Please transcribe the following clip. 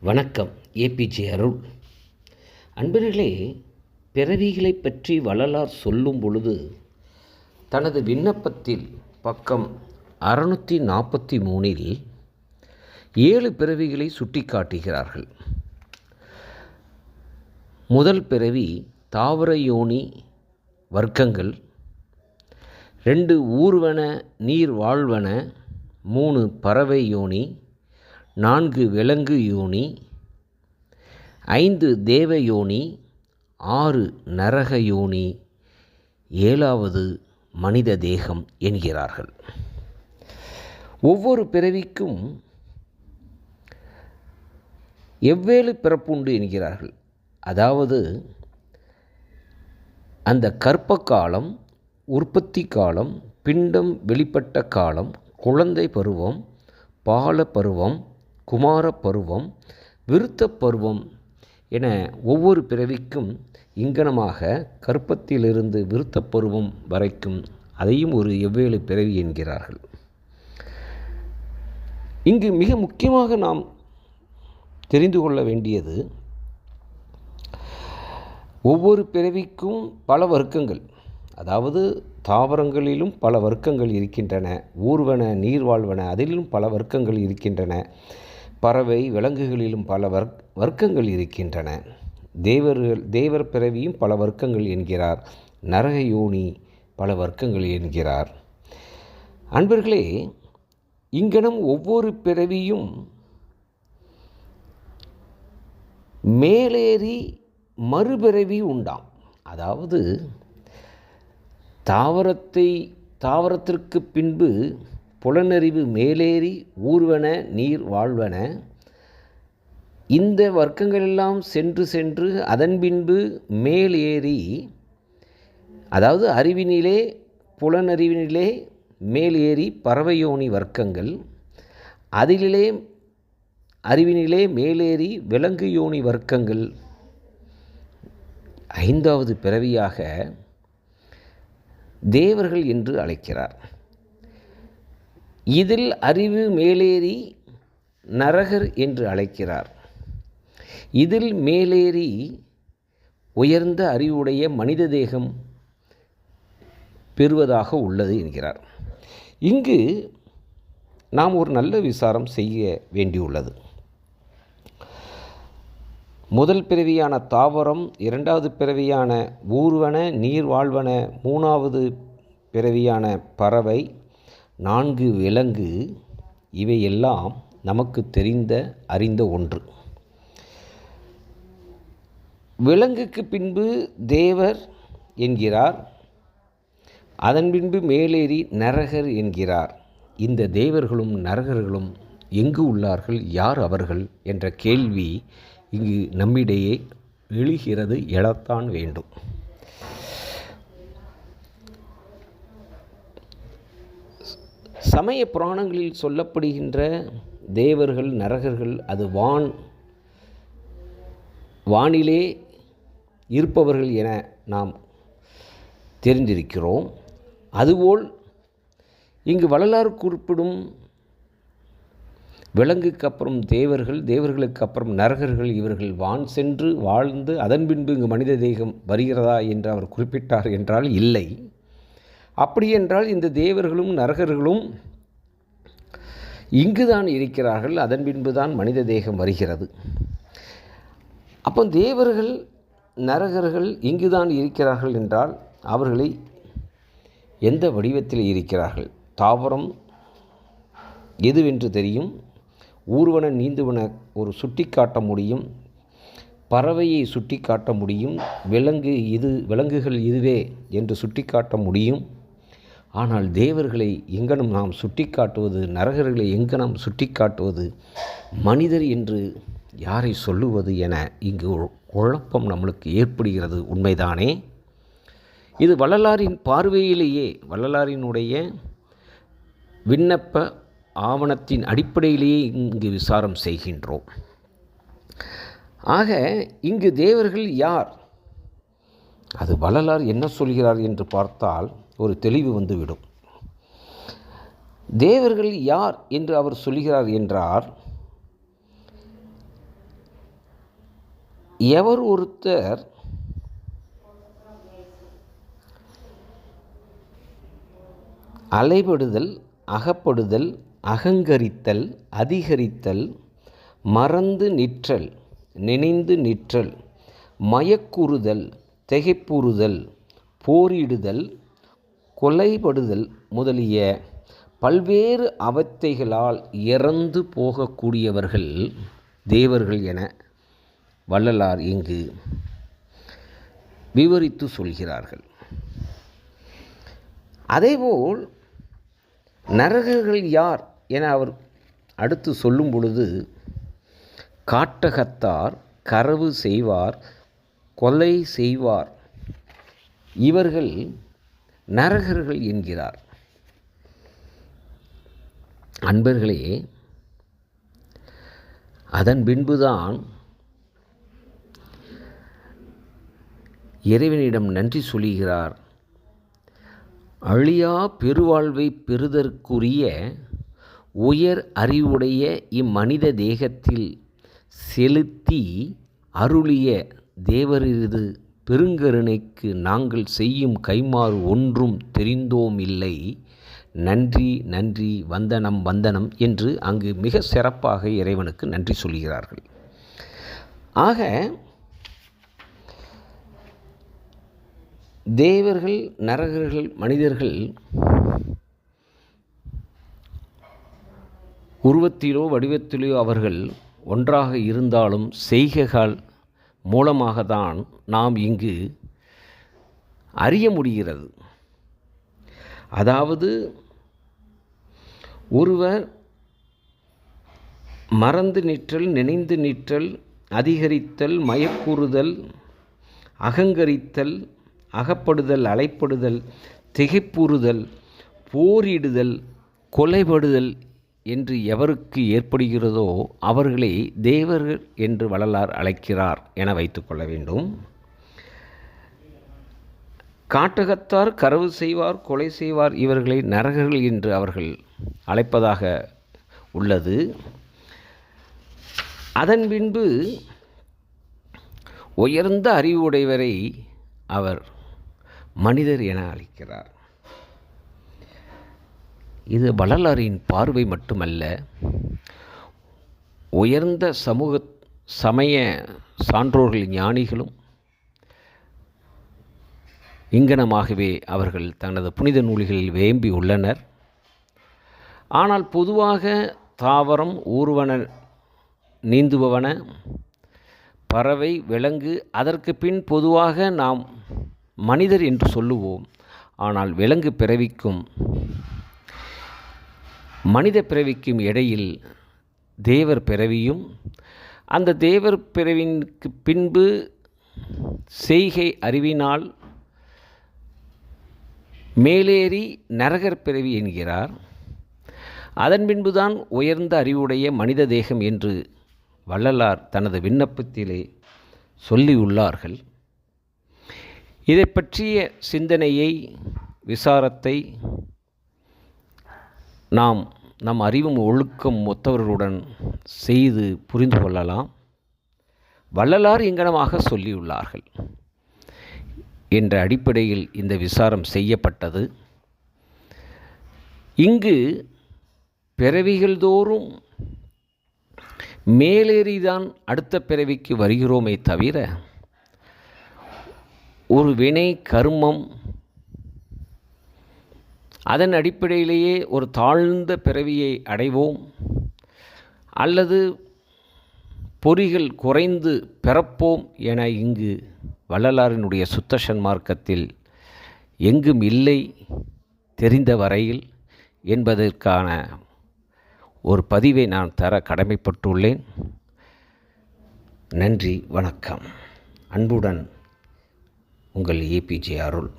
வணக்கம் ஏபிஜே அருள். அன்பர்களே பிறவிகளை பற்றி வள்ளலார் சொல்லும் பொழுது தனது விண்ணப்பத்தில் பக்கம் அறுநூற்றி நாற்பத்தி மூணில் ஏழு பிறவிகளை சுட்டிக்காட்டுகிறார்கள். முதல் பிறவி தாவர யோனி வர்க்கங்கள் ரெண்டு ஊர்வன நீர் வாழ்வன மூணு பறவை யோனி நான்கு விலங்கு யோனி ஐந்து தேவ யோனி ஆறு நரக யோனி ஏழாவது மனித தேகம் என்கிறார்கள். ஒவ்வொரு பிறவிக்கும் எவ்வேறு பிறப்புண்டு என்கிறார்கள். அதாவது அந்த கற்ப காலம் உற்பத்தி காலம் பிண்டம் வெளிப்பட்ட காலம் குழந்தை பருவம் பால பருவம் குமார பருவம் விருத்த பருவம் என ஒவ்வொரு பிறவிக்கும் இங்கனமாக கற்பத்திலிருந்து விருத்த பருவம் வரைக்கும் அதையும் ஒரு எவ்வேறு பிறவி என்கிறார்கள். இங்கு மிக முக்கியமாக நாம் தெரிந்து கொள்ள வேண்டியது ஒவ்வொரு பிறவிக்கும் பல வர்க்கங்கள் அதாவது தாவரங்களிலும் பல வர்க்கங்கள் இருக்கின்றன ஊர்வன நீர்வாழ்வன அதிலும் பல வர்க்கங்கள் இருக்கின்றன. பறவை விலங்குகளிலும் பல வர் வர்க்கங்கள் இருக்கின்றன. தேவர்கள் தேவர் பிறவியும் பல வர்க்கங்கள் என்கிறார். நரக யோனி பல வர்க்கங்கள் என்கிறார். அன்பர்களே இங்கனம் ஒவ்வொரு பிறவியும் மேலேறி மறுபிறவி உண்டாம். அதாவது தாவரத்தை தாவரத்திற்கு பின்பு புலனறிவு மேலேறி ஊர்வன நீர் வாழ்வன இந்த வர்க்கங்களெல்லாம் சென்று சென்று அதன் பின்பு மேலேறி அதாவது அறிவினிலே புலனறிவினிலே மேலேறி பறவையோனி வர்க்கங்கள் அதிலே அறிவினிலே மேலேறி விலங்கு யோனி வர்க்கங்கள். ஐந்தாவது பிறவியாக தேவர்கள் என்று அழைக்கிறார். இதில் அறிவு மேலேறி நரகர் என்று அழைக்கிறார். இதில் மேலேறி உயர்ந்த அறிவுடைய மனித தேகம் பெறுவதாக உள்ளது என்கிறார். இங்கு நாம் ஒரு நல்ல விசாரம் செய்ய வேண்டியுள்ளது. முதல் பிறவியான தாவரம் இரண்டாவது பிறவியான ஊர்வன நீர் வாழ்வன மூணாவது பிறவியான பறவை நான்கு விலங்கு இவையெல்லாம் நமக்கு தெரிந்த அறிந்த ஒன்று. விலங்குக்கு பின்பு தேவர் என்கிறார். அதன் பின்பு மேலேறி நரகர் என்கிறார். இந்த தேவர்களும் நரகர்களும் எங்கு உள்ளார்கள் யார் அவர்கள் என்ற கேள்வி இங்கு நம்மிடையே எழுகிறது எழத்தான் வேண்டும். சமய புராணங்களில் சொல்லப்படுகின்ற தேவர்கள் நரகர்கள் அது வான் வானிலே இருப்பவர்கள் என நாம் தெரிந்திருக்கிறோம். அதுபோல் இங்கு வள்ளலார் குறிப்பிடும் விலங்குக்கு அப்புறம் தேவர்கள் தேவர்களுக்கு அப்புறம் நரகர்கள் இவர்கள் வான் சென்று வாழ்ந்து அதன் பின்பு இங்கு மனித தேகம் வருகிறதா என்று அவர் குறிப்பிட்டார் என்றால் இல்லை. அப்படியென்றால் இந்த தேவர்களும் நரகர்களும் இங்குதான் இருக்கிறார்கள். அதன் பின்புதான் மனித தேகம் வருகிறது. அப்போ தேவர்கள் நரகர்கள் இங்குதான் இருக்கிறார்கள் என்றால் அவர்களை எந்த வடிவத்தில் இருக்கிறார்கள்? தாவரம் எதுவென்று தெரியும்? ஊர்வன நீந்துவன ஒரு சுட்டி காட்ட முடியும்? பறவையை சுட்டி காட்ட முடியும்? விலங்கு இது விலங்குகள் இதுவே என்று சுட்டி காட்ட முடியும்? ஆனால் தேவர்களை எங்கனும் நாம் சுட்டி காட்டுவது நரகர்களை எங்கே நாம் சுட்டி காட்டுவது மனிதர் என்று யாரை சொல்லுவது என இங்கு குழப்பம் நம்மளுக்கு ஏற்படுகிறது உண்மைதானே? இது வள்ளலாரின் பார்வையிலேயே வள்ளலாரினுடைய விண்ணப்ப ஆவணத்தின் அடிப்படையிலேயே இங்கு விசாரம் செய்கின்றோம். ஆக இங்கு தேவர்கள் யார்? அது வள்ளலார் என்ன சொல்கிறார் என்று பார்த்தால் ஒரு தெளிவு வந்துவிடும். தேவர்கள் யார் என்று அவர் சொல்கிறார் என்றார். எவர் ஒருத்தர் அலைபடுதல் அகப்படுதல் அகங்கரித்தல் அதிகரித்தல் மறந்து நிற்றல் நினைந்து நிற்றல் மயக்குறுதல் திகைப்புறுதல் போரிடுதல் கொலைபடுதல் முதலிய பல்வேறு அவத்தைகளால் இறந்து போகக்கூடியவர்கள் தேவர்கள் என வள்ளலார் இங்கு விவரித்து சொல்கிறார்கள். அதேபோல் நரகர்கள் யார் என அவர் அடுத்து சொல்லும் பொழுது காட்டகத்தார் கரவு செய்வார் கொலை செய்வார். இவர்கள் நரகர்கள் என்கிறார். அன்பர்களே அதன் பின்புதான் இறைவனிடம் நன்றி சொல்லுகிறார். அழியா பெருவாழ்வை பெறுதற்குரிய உயர் அறிவுடைய இம்மனித தேகத்தில் செலுத்தி அருளிய தேவரிது பெருங்கருணைக்கு நாங்கள் செய்யும் கைமாறு ஒன்றும் தெரிந்தோம் இல்லை நன்றி நன்றி வந்தனம் வந்தனம் என்று அங்கு மிக சிறப்பாக இறைவனுக்கு நன்றி சொல்கிறார்கள். ஆக தேவர்கள் நரகர்கள் மனிதர்கள் உருவத்திலோ வடிவத்திலோ அவர்கள் ஒன்றாக இருந்தாலும் செய்கைகள் மூலமாக தான் நாம் இங்கு அறிய முடிகிறது. அதாவது ஒருவர் மறந்து நிற்றல் நினைந்து நிற்றல் அதிகரித்தல் மயக்கூறுதல் அகங்கரித்தல் அகப்படுதல் அலைப்படுதல் திகைப்புறுதல் போரிடுதல் கொலைபடுதல் என்று எவருக்கு ஏற்படுகிறதோ அவர்களை தேவர்கள் என்று வள்ளலார் அழைக்கிறார் என வைத்துக்கொள்ள வேண்டும். காட்டகத்தார் கரவு செய்வார் கொலை செய்வார் இவர்களை நரகர்கள் என்று அவர்கள் அழைப்பதாக உள்ளது. அதன் பின்பு உயர்ந்த அறிவுடையவரை அவர் மனிதர் என அழைக்கிறார். இது வள்ளலாரின் பார்வை மட்டுமல்ல உயர்ந்த சமூக சமய சான்றோர்கள் ஞானிகளும் இங்கனமாகவே அவர்கள் தனது புனித நூல்களில் வேம்பி உள்ளனர். ஆனால் பொதுவாக தாவரம் ஊர்வன நீந்துபவன பறவை விலங்கு அதற்கு பின் பொதுவாக நாம் மனிதர் என்று சொல்லுவோம். ஆனால் விலங்கு பிறவிக்கும் மனித பிறவிக்கும் இடையில் தேவர் பிறவியும் அந்த தேவர் பிறவிக்கு பின்பு செய்கை அறிவினால் மேலேறி நரகர் பிறவி என்கிறார். அதன் பின்புதான் உயர்ந்த அறிவுடைய மனித தேகம் என்று வள்ளலார் தனது விண்ணப்பத்திலே சொல்லியுள்ளார்கள். இதை பற்றிய சிந்தனையை விசாரத்தை நாம் நம் அறிவும் ஒழுக்கம் ஒத்தவர்களுடன் செய்து புரிந்து கொள்ளலாம். வள்ளலார் இங்கனமாக சொல்லியுள்ளார்கள். என்ற அடிப்படையில் இந்த விசாரம் செய்யப்பட்டது. இங்கு பிறவிகள் தோறும் மேலேறிதான் அடுத்த பிறவிக்கு வருகிறோமே தவிர ஒரு வினை கர்மம் அதன் அடிப்படையிலேயே ஒரு தாழ்ந்த பிறவியை அடைவோம். அல்லது பொறிகள் குறைந்து பிறப்போம் என இங்கு வள்ளலாரினுடைய சுத்த சன்மார்க்கத்தில் எங்கும் இல்லை தெரிந்த வரையில் என்பதற்கான ஒரு பதிவை நான் தர கடமைப்பட்டுள்ளேன். நன்றி வணக்கம். அன்புடன் உங்கள் ஏபிஜே அருள்.